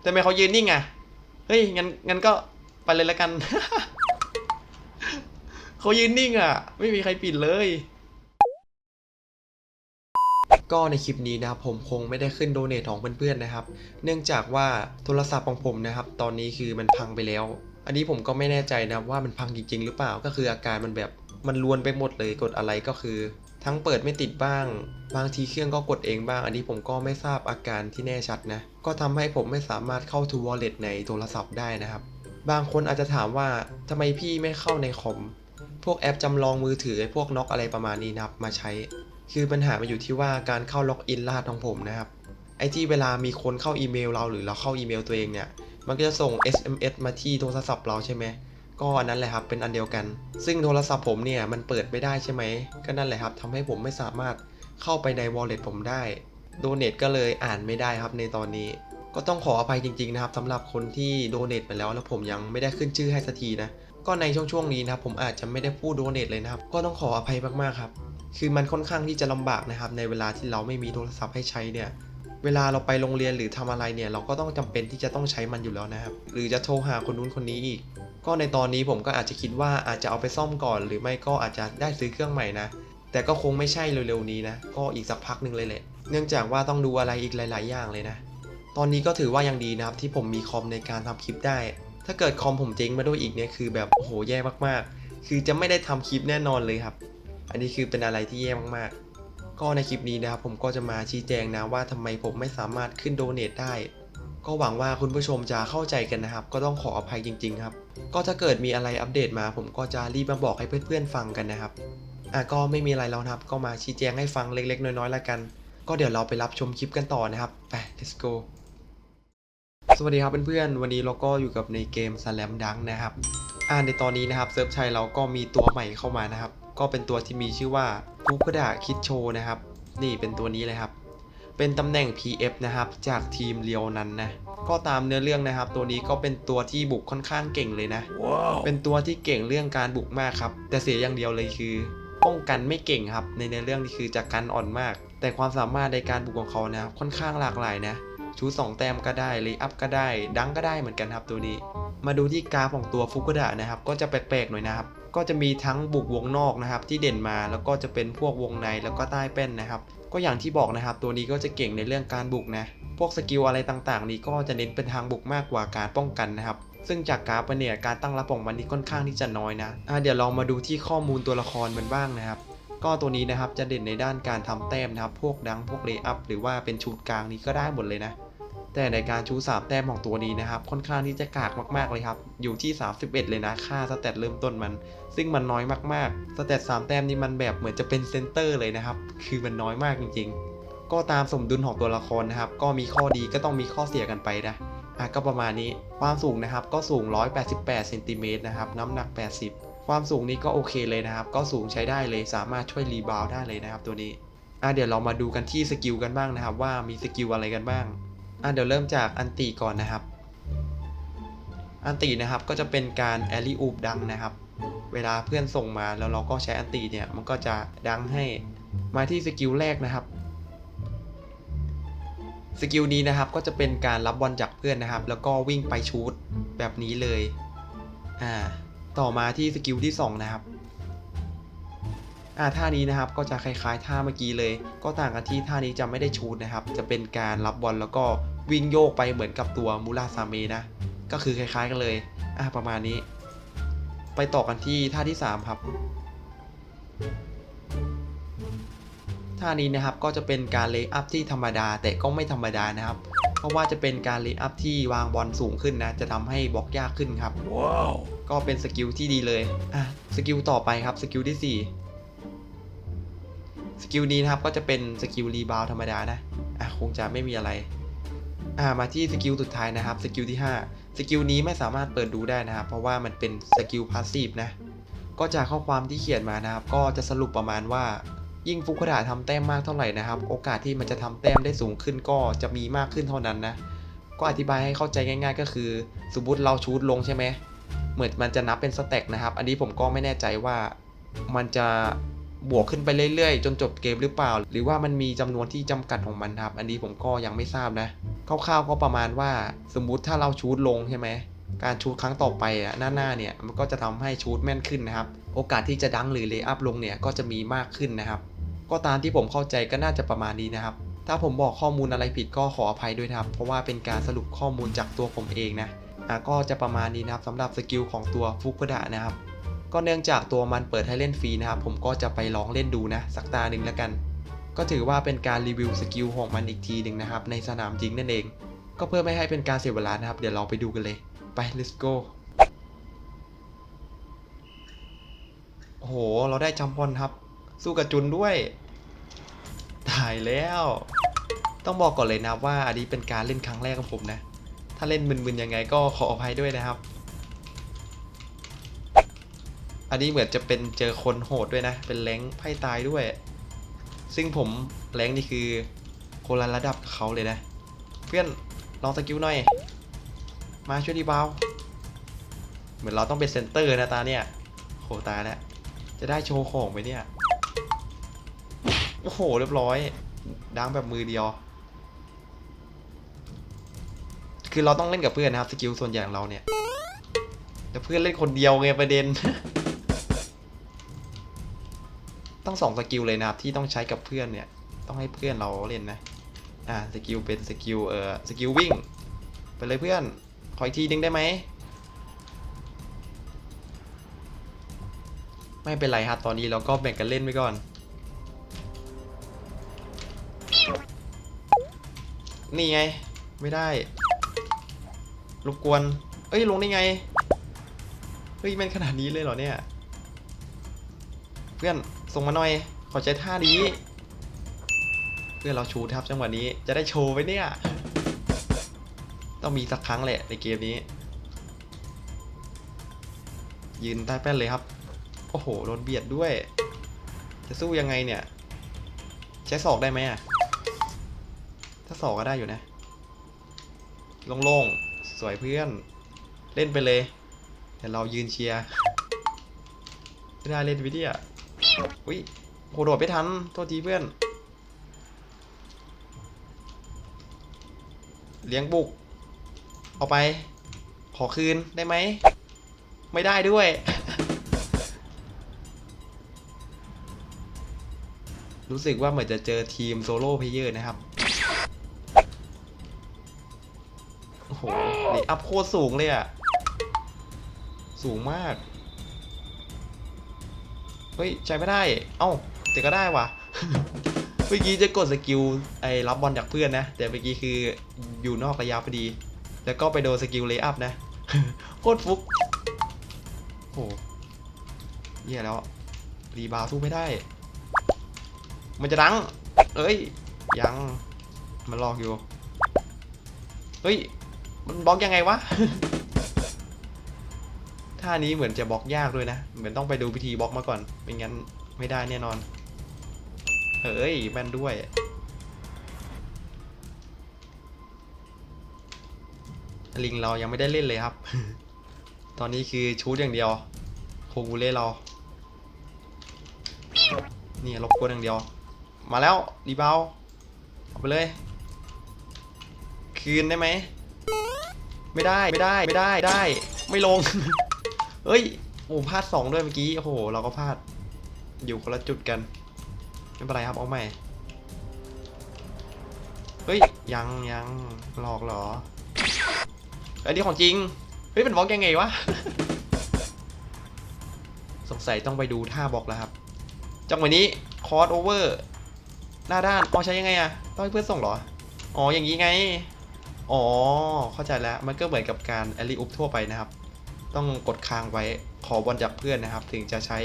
แต่ทำไมเขายืนนิ่งอะเฮ้ยงั้นงั้นก็ไปเลยละกัน เขายืนนิ่งอะไม่มีใครปิดเลย ก็ในคลิปนี้นะครับผมคงไม่ได้ขึ้นโดเนทของเพื่อนๆนะครับ เนื่องจากว่าโทรศัพท์ของผมนะครับ ตอนนี้คือมันพังไปแล้ว อันนี้ผมก็ไม่แน่ใจนะว่ามันพังจริงๆ หรือเปล่าก็คืออาการมันแบบมันลวนไปหมดเลยกดอะไรก็คือ ทั้งเปิดไม่ติดบ้าง บางทีเครื่องก็กดเองบ้าง อันนี้ผมก็ไม่ทราบอาการที่แน่ชัดนะ ก็ทำให้ผมไม่สามารถเข้า To Wallet ในโทรศัพท์ได้นะครับ บางคนอาจจะถามว่าทำไมพี่ไม่เข้าในคอม พวกแอปจำลองมือถือไอพวกน็อกอะไรประมาณนี้นะครับมาใช้ คือปัญหามันอยู่ที่ว่าการเข้าล็อกอินรหัสของผมนะครับไอที่เวลามีคนเข้าอีเมลเราหรือเราเข้าอีเมลตัวเองเนี่ย มันก็จะส่ง SMS มาที่โทรศัพท์เราใช่ไหม ก็อันนั้นแหละครับเป็นอันเดียวกัน ซึ่งโทรศัพท์ผมเนี่ยมันเปิดไม่ได้ใช่ไหมก็นั่นแหละครับทำให้ผมไม่สามารถเข้าไปใน wallet ผมได้โดเนทก็เลยอ่านไม่ได้ครับในตอนนี้ก็ต้องขออภัยจริงๆนะครับสำหรับคนที่โดเนทไปแล้วแล้วผมยังไม่ได้ขึ้นชื่อให้สักทีนะก็ในช่วงๆนี้นะครับผมอาจจะไม่ได้พูดโดเนทเลยนะครับ ก็ต้องขออภัยมากๆครับ คือมันค่อนข้างที่จะลำบากนะครับ ในเวลาที่เราไม่มีโทรศัพท์ให้ใช้เนี่ย เวลาเราไปโรงเรียนหรือทำอะไรเนี่ยเราก็ต้องจำเป็นที่จะต้องใช้มันอยู่แล้วนะครับ หรือจะโทรหาคนนู้นคนนี้อีก ก็ในตอนนี้ผมก็อาจจะคิดว่าอาจจะเอาไปซ่อมก่อน หรือไม่ก็อาจจะได้ซื้อเครื่องใหม่นะ แต่ก็คงไม่ใช่เร็วๆนี้นะ ก็อีกสักพักหนึ่งเลยแหละ เนื่องจากว่าต้องดูอะไรอีกหลาย ๆ อย่างเลยนะ ตอนนี้ก็ถือว่ายังดีนะครับที่ผมมีคอมในการทำคลิปได้ ถ้าเกิดคอมผมเจ๊งมาด้วยอีกเนี่ยคือแบบโอ้โหแย่มากๆ คือจะไม่ได้ทำคลิปแน่นอนเลยครับ อันนี้คือเป็นอะไรที่แย่มากๆ ก็ในคลิปนี้นะครับผมก็จะมาชี้แจงนะว่าทำไมผมไม่สามารถขึ้นโดเนทได้ ก็หวังว่าคุณผู้ชมจะเข้าใจกันนะครับ ก็ต้องขออภัยจริง ๆ ครับ ก็ถ้าเกิดมีอะไรอัปเดตมา ผมก็จะรีบมาบอกให้เพื่อนๆฟังกันนะครับอะก็ไม่มีอะไรแล้วนะครับ ก็มาชี้แจงให้ฟังเล็กๆ น้อยๆแล้วกัน ก็เดี๋ยวเราไปรับชมคลิปกันต่อนะครับไป let's go สวัสดีครับเพื่อนๆ วันนี้เราก็อยู่กับในเกม Slam Dunk นะครับ อ่าในตอนนี้นะครับเซิร์ฟชัยเราก็มีตัวใหม่เข้ามานะครับ ก็เป็นตัวที่มีชื่อว่าฟุกดะคิดโชนะครับ นี่เป็นตัวนี้เลยครับ เป็นตำแหน่ง PF นะครับ จากทีมเรียวนั้นนะ ก็ตามเนื้อเรื่องนะครับ ตัวนี้ก็เป็นตัวที่บุกค่อนข้างเก่งเลยนะเป็นตัวที่เก่งเรื่องการบุกมากครับ แต่เสียอย่างเดียวเลยคือ ป้องกันไม่เก่งครับ ในเนื้อเรื่องนี่คือจะกันอ่อนมาก แต่ความสามารถในการบุกของเขานะครับค่อนข้างหลากหลายนะชูสองแต้มก็ได้เลยอัพก็ได้ ดังก็ได้เหมือนกันครับตัวนี้ มาดูที่กราฟของตัวฟุกุดะนะครับ ก็จะแปลกๆหน่อยนะครับ ก็จะมีทั้งบุกวงนอกนะครับ ที่เด่นมาแล้วก็จะเป็นพวกวงในแล้วก็ใต้แป้นนะครับ ก็อย่างที่บอกนะครับ ตัวนี้ก็จะเก่งในเรื่องการบุกนะพวกสกิลอะไรต่างๆ นี้ก็จะเน้นเป็นทางบุกมากกว่าการป้องกันนะครับ ซึ่งจากกราฟเนี่ยการตั้งรับของมันนี่ค่อนข้างที่จะน้อยนะะเดี๋ยวลองมาดูที่ข้อมูลตัวละครมันบ้างนะครับก็ตัวนี้นะครับจะเด่นในด้านการทำแต้มนะครับ พวกดังพวกเลย์อัพหรือว่าเป็นชูดกลางนี้ก็ได้หมดเลยนะ แต่ในการชูสามแต้มของตัวนี้นะครับ ค่อนข้างที่จะกากมากๆเลยครับ อยู่ที่ 31 เลยนะ ค่าสเตตเริ่มต้นมัน ซึ่งมันน้อยมากๆ สเตตสามแต้มนี่มันแบบเหมือนจะเป็นเซนเตอร์เลยนะครับ คือมันน้อยมากจริง ๆ ก็ตามสมดุลของตัวละครนะครับ ก็มีข้อดีก็ต้องมีข้อเสียกันไปนะอะก็ประมาณนี้ ความสูงนะครับ ก็สูง 188เซนติเมตรนะครับ น้ำหนัก 80 ความสูงนี้ก็โอเคเลยนะครับ ก็สูงใช้ได้เลย สามารถช่วยรีบาวด์ได้เลยนะครับ ตัวนี้ อะเดี๋ยวเรามาดูกันที่สกิลกันบ้างนะครับ ว่ามีสกิลอะไรกันบ้าง อะเดี๋ยวเริ่มจากอันติก่อนนะครับ อันตินะครับก็จะเป็นการแอลิอูบดังนะครับ เวลาเพื่อนส่งมาแล้วเราก็ใช้อันติเนี่ยมันก็จะดังให้มาที่สกิลแรกนะครับสกิลนี้นะครับก็จะเป็นการรับบอลจากเพื่อนนะครับ แล้วก็วิ่งไปชูตแบบนี้เลยอ่าต่อมาที่สกิลที่สองนะครับ อ่าท่านี้นะครับก็จะคล้ายๆท่าเมื่อกี้เลย ก็ต่างกันที่ท่านี้จะไม่ได้ชูดนะครับ จะเป็นการรับบอลแล้วก็วิ่งโยกไปเหมือนกับตัวมูราซาเมนะก็คือคล้ายๆกันเลยอ่าประมาณนี้ ไปต่อกันที่ท่าที่ 3 ครับท่านี้นะครับก็จะเป็นการเลย์อัพที่ธรรมดาแต่ก็ไม่ธรรมดานะครับ เพราะว่าจะเป็นการเลย์อัพที่วางบอลสูงขึ้นนะ จะทำให้บล็อกยากขึ้นครับ Wow. ก็เป็นสกิลที่ดีเลย อะ สกิลต่อไปครับ สกิลที่ 4 สกิลนี้นะครับก็จะเป็นสกิลรีบาวธรรมดานะอะคงจะไม่มีอะไรอ่ามาที่สกิลสุดท้ายนะครับสกิลที่ 5 สกิลนี้ไม่สามารถเปิดดูได้นะครับ เพราะว่ามันเป็นสกิลพาสซีฟนะก็จากข้อความที่เขียนมานะครับ ก็จะสรุปประมาณว่า ยิ่งฟุกุดะทำแต้มมากเท่าไหร่นะครับ โอกาสที่มันจะทำแต้มได้สูงขึ้นก็จะมีมากขึ้นเท่านั้นนะก็อธิบายให้เข้าใจง่าย ๆ ก็คือสมมติเราชูดลงใช่ไหมเหมือนมันจะนับเป็นสเต็กนะครับ อันนี้ผมก็ไม่แน่ใจว่ามันจะ บวกขึ้นไปเรื่อยๆ จนจบเกมหรือเปล่า หรือว่ามันมีจำนวนที่จำกัดของมันครับ อันนี้ผมก็ยังไม่ทราบนะคร่าวๆก็ประมาณว่าสมมุติถ้าเราชูดลงใช่ไหมการชูดครั้งต่อไปอะหน้าๆเนี่ยมันก็จะทำให้ชูดแม่นขึ้นนะครับ โอกาสที่จะดังหรือเลย์อัพลงเนี่ยก็จะมีมากขึ้นนะครับ ก็ตามที่ผมเข้าใจก็น่าจะประมาณนี้นะครับ ถ้าผมบอกข้อมูลอะไรผิดก็ขออภัยด้วยนะครับ เพราะว่าเป็นการสรุปข้อมูลจากตัวผมเองนะอะก็จะประมาณนี้นะครับสำหรับสกิลของตัวฟุกุดะนะครับ ก็เนื่องจากตัวมันเปิดให้เล่นฟรีนะครับ ผมก็จะไปลองเล่นดูนะ สักตาหนึ่งแล้วกัน ก็ถือว่าเป็นการรีวิวสกิลของมันอีกทีหนึ่งนะครับ ในสนามจริงนั่นเอง ก็เพื่อไม่ให้เป็นการเสียเวลานะครับ เดี๋ยวเราไปดูกันเลย ไป let's go โอ้โห เราได้จัมปอนครับ สู้กับจุนด้วย ตายแล้ว ต้องบอกก่อนเลยนะว่าอันนี้เป็นการเล่นครั้งแรกของผมนะ ถ้าเล่นมึนๆยังไงก็ขออภัยด้วยนะครับ อันนี้เหมือนจะเป็นเจอคนโหดด้วยนะ เป็นแรงไพ่ตายด้วย ซึ่งผมแรงนี่คือคนละระดับกับเขาเลยนะ เพื่อนลองสกิลหน่อย มาช่วยดีบาว เหมือนเราต้องเป็นเซนเตอร์นะตาเนี่ยโหตายแล้ว จะได้โชว์ของไหมเนี่ย โอ้โห เรียบร้อย ดังแบบมือเดียว คือเราต้องเล่นกับเพื่อนนะครับ สกิลส่วนใหญ่ของเราเนี่ย แต่เพื่อนเล่นคนเดียวไงประเด็น ต้องสองสกิลเลยนะครับที่ต้องใช้กับเพื่อนเนี่ยต้องให้เพื่อนเราเล่นนะอ่าสกิลเป็นสกิลเอ่อสกิลวิ่งไปเลยเพื่อนขออีกทีนึงได้ไหมไม่เป็นไรครับตอนนี้เราก็แบ่งกันเล่นไปก่อน นี่ไงไม่ได้รบกวน เอ้ยลงได้ไง เฮ้ยมันขนาดนี้เลยเหรอเนี่ย เพื่อน ส่งมาหน่อย ขอใช้ท่านี้ เพื่อเราชูทับจังหวะนี้ จะได้โชว์ไปเนี่ย ต้องมีสักครั้งแหละในเกมนี้ ยืนใต้แป้นเลยครับ โอ้โหโดนเบียดด้วย จะสู้ยังไงเนี่ย ใช้ศอกได้ไหมอะ ถ้าศอกก็ได้อยู่นะ โล่งๆ สวยเพื่อน เล่นไปเลย เดี๋ยวเรายืนเชียร์ไม่ได้เล่นวิดีอะ อุ้ยโหโดดไม่ทัน โทษทีเพื่อน เลี้ยงบุก เอาไป ขอคืนได้ไหม ไม่ได้ด้วย รู้สึกว่าเหมือนจะเจอทีมโซโล่เพลเยอร์นะครับ โอ้โหนี่อัพโคตรสูงเลยอะ สูงมาก เฮ้ยใช้ไม่ได้ เอ้าแต่ก็ได้ว่ะ เมื่อกี้จะกดสกิลไอ้รับบอลจากเพื่อนนะ แต่เมื่อกี้คืออยู่นอกระยะพอดี แล้วก็ไปโดนสกิลเลย์อัพนะ โคตรฟุกโอ้โหเหี้ยแล้ว รีบาวสู้ไม่ได้ มันจะดัง เอ้ย ยัง มันลอกอยู่ เฮ้ย มันบล็อกยังไงวะ ท่านี้เหมือนจะบล็อกยากด้วยนะ เหมือนต้องไปดูพิธีบล็อกมาก่อนไม่งั้นไม่ได้แน่นอนเอ้ยแม่นด้วย ลิงเรายังไม่ได้เล่นเลยครับ ตอนนี้คือชูดอย่างเดียวโคกูเล่เรา นี่รบกวนอย่างเดียว มาแล้วรีบาวเอาไปเลย คืนได้ไหม ไม่ได้ ไม่ได้ ไม่ได้ ได้ ไม่ลง เฮ้ย โอ้พลาดสองด้วยเมื่อกี้ โอ้โห เราก็พลาด อยู่คนละจุดกัน ไม่เป็นไรครับ เอาใหม่ เฮ้ย ยังยังหลอกเหรอไอ้นี่ของจริง เฮ้ย มันบล็อกยังไงวะ สงสัยต้องไปดูท่าบล็อกแล้วครับ จังหวะนี้คอร์สโอเวอร์ หน้าด้านเอาใช้ยังไงอะต้องให้เพื่อนส่งเหรอ อ๋อ อย่างนี้ไง อ๋อ เข้าใจแล้ว มันก็เหมือนกับการแอลลี่อุปทั่วไปนะครับ ต้องกดค้างไว้ขอบอลจากเพื่อนนะครับ ถึงจะใช้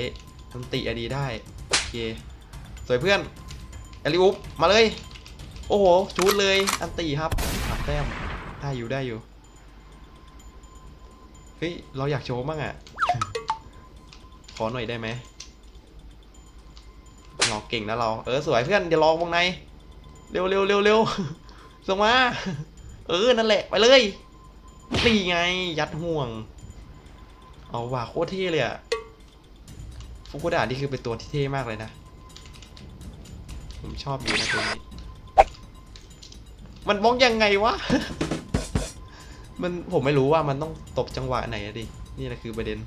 ทันติอันนี้ได้ โอเคสวยเพื่อนอลลี่อุปมาเลย โอ้โหชูดเลยอันตีครับหักแต้มได้อยู่ได้อยู่เฮ้ยเราอยากโชว์บ้างอะขอหน่อยได้ไหมเราเก่งนะเรา เออสวยเพื่อนเดี๋ยวลอวงใน เร็วเร็วเร็วเร็วส่งมา เออนั่นแหละไปเลยนี่ไงยัดห่วง เอาว่ะโคตรเท่เลยอะฟุกุดะนี่คือเป็นตัวที่เท่มากเลยนะ ผมชอบอยู่นะตัวนี้ มันบล็อกยังไงวะ มันผมไม่รู้ว่ามันต้องตบจังหวะไหนดิ นี่แหละคือประเด็น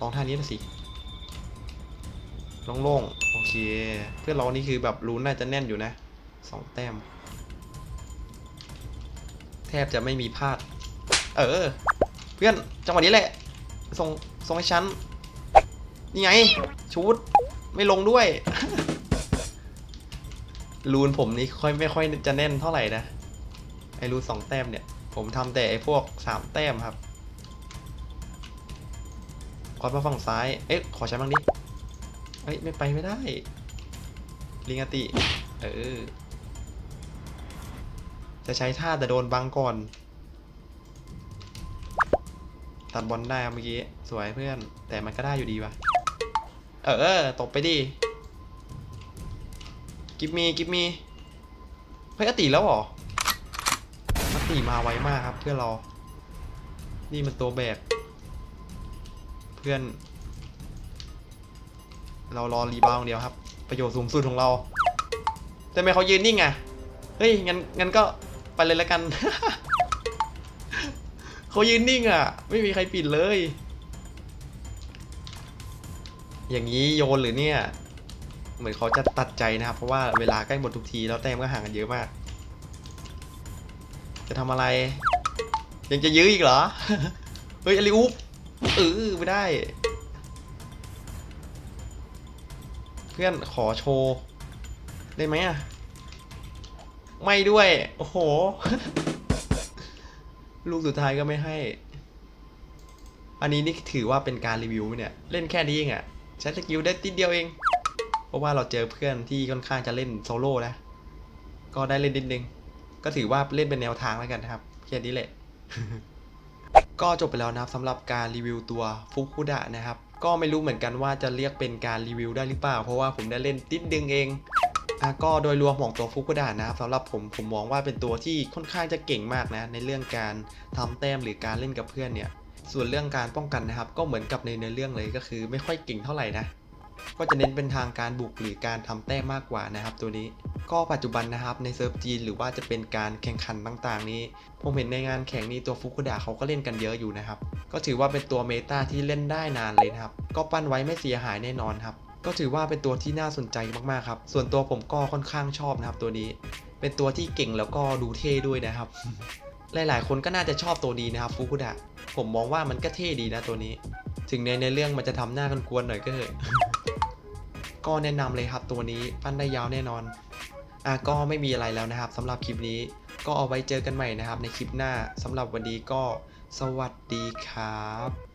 ลองท่านี้นะสิโล่งๆ โอเค เพื่อนเรานี่คือแบบรู้น่าจะแน่นอยู่นะสองแต้ม แทบจะไม่มีพลาด เออ พื่อนจังหวะนี้แหละส่งส่งให้ฉันนี่ไงชูดไม่ลงด้วย รูนผมนี่ค่อยไม่ค่อยจะแน่นเท่าไหร่นะไอรูนสองแต้มเนี่ย ผมทำแต่ไอพวกสามแต้มครับคอดมาฝั่งซ้าย เอ๊ะ ขอใช้บ้างดิเอ้ย ไม่ไปไม่ได้ ลิงอติ เออ จะใช้ท่าแต่โดนบังก่อน ตัดบอลได้เมื่อกี้ สวยเพื่อน แต่มันก็ได้อยู่ดีวะเออ ตบไปดิกิฟมีกิฟมีเฮ้ยอติแล้วหรออติมาไวมากครับ เพื่อนเรา นี่มันตัวแบก เพื่อน เรารอรีบาวด์อย่างเดียวครับ ประโยชน์สูงสุดของเราแต่ทำไมเขายืนนิ่งอะเฮ้ยงั้นงั้นก็ไปเลยแล้วกัน เขายืนนิ่งอะ ไม่มีใครปิดเลย อย่างนี้โยนหรือเนี่ย เหมือนเขาจะตัดใจนะครับ เพราะว่าเวลาใกล้หมดทุกทีแล้วแต้มก็ห่างกันเยอะมาก จะทำอะไร ยังจะยื้ออีกเหรอ เฮ้ยอลิอุปเออไม่ได้ เพื่อนขอโชว์ ได้ไหมอะ ไม่ด้วย โอ้โห ลูกสุดท้ายก็ไม่ให้ อันนี้นี่ถือว่าเป็นการรีวิวเนี่ย เล่นแค่นี้เองอะใช้สกิลได้ติดเดียวเอง เพราะว่าเราเจอเพื่อนที่ค่อนข้างจะเล่นโซโล่นะ ก็ได้เล่นนิดนึง ก็ถือว่าเล่นเป็นแนวทางแล้วกันนะครับแค่นี้แหละ ก็จบไปแล้วนะครับสำหรับการรีวิวตัวฟุกุดะนะครับ ก็ไม่รู้เหมือนกันว่าจะเรียกเป็นการรีวิวได้หรือเปล่า เพราะว่าผมได้เล่นติดดึงเอง อะก็โดยรวมของตัวฟุกุดะนะครับสำหรับผมผมมองว่าเป็นตัวที่ค่อนข้างจะเก่งมากนะในเรื่องการทำแต้มหรือการเล่นกับเพื่อนเนี่ยส่วนเรื่องการป้องกันนะครับ ก็เหมือนกับในเนื้อเรื่องเลยก็คือ ไม่ค่อยเก่งเท่าไหร่นะก็จะเน้นเป็นทางการบุกหรือการทำแต้มมากกว่านะครับ ตัวนี้ก็ปัจจุบันนะครับในเซิร์ฟจีนหรือว่าจะเป็นการแข่งขันต่างๆ นี้ ผมเห็นในงานแข่งนี้ตัวฟุกุดะเขาก็เล่นกันเยอะอยู่นะครับ ก็ถือว่าเป็นตัวเมตาที่เล่นได้นานเลยนะครับ ก็ปั้นไว้ไม่เสียหายแน่นอนครับ ก็ถือว่าเป็นตัวที่น่าสนใจมากๆครับ ส่วนตัวผมก็ค่อนข้างชอบนะครับตัวนี้ เป็นตัวที่เก่งแล้วก็ดูเท่ด้วยนะครับ หลายๆ คนก็น่าจะชอบตัวนี้นะครับฟุกุดะผมมองว่ามันก็เท่ดีนะตัวนี้ ถึงในในเรื่องมันจะทำหน้ากวนหน่อยก็เถอะก็แนะนำเลยครับตัวนี้ปั้นได้ยาวแน่นอนอะก็ไม่มีอะไรแล้วนะครับสำหรับคลิปนี้ก็เอาไว้เจอกันใหม่นะครับ ในคลิปหน้าสำหรับวันนี้ก็สวัสดีครับ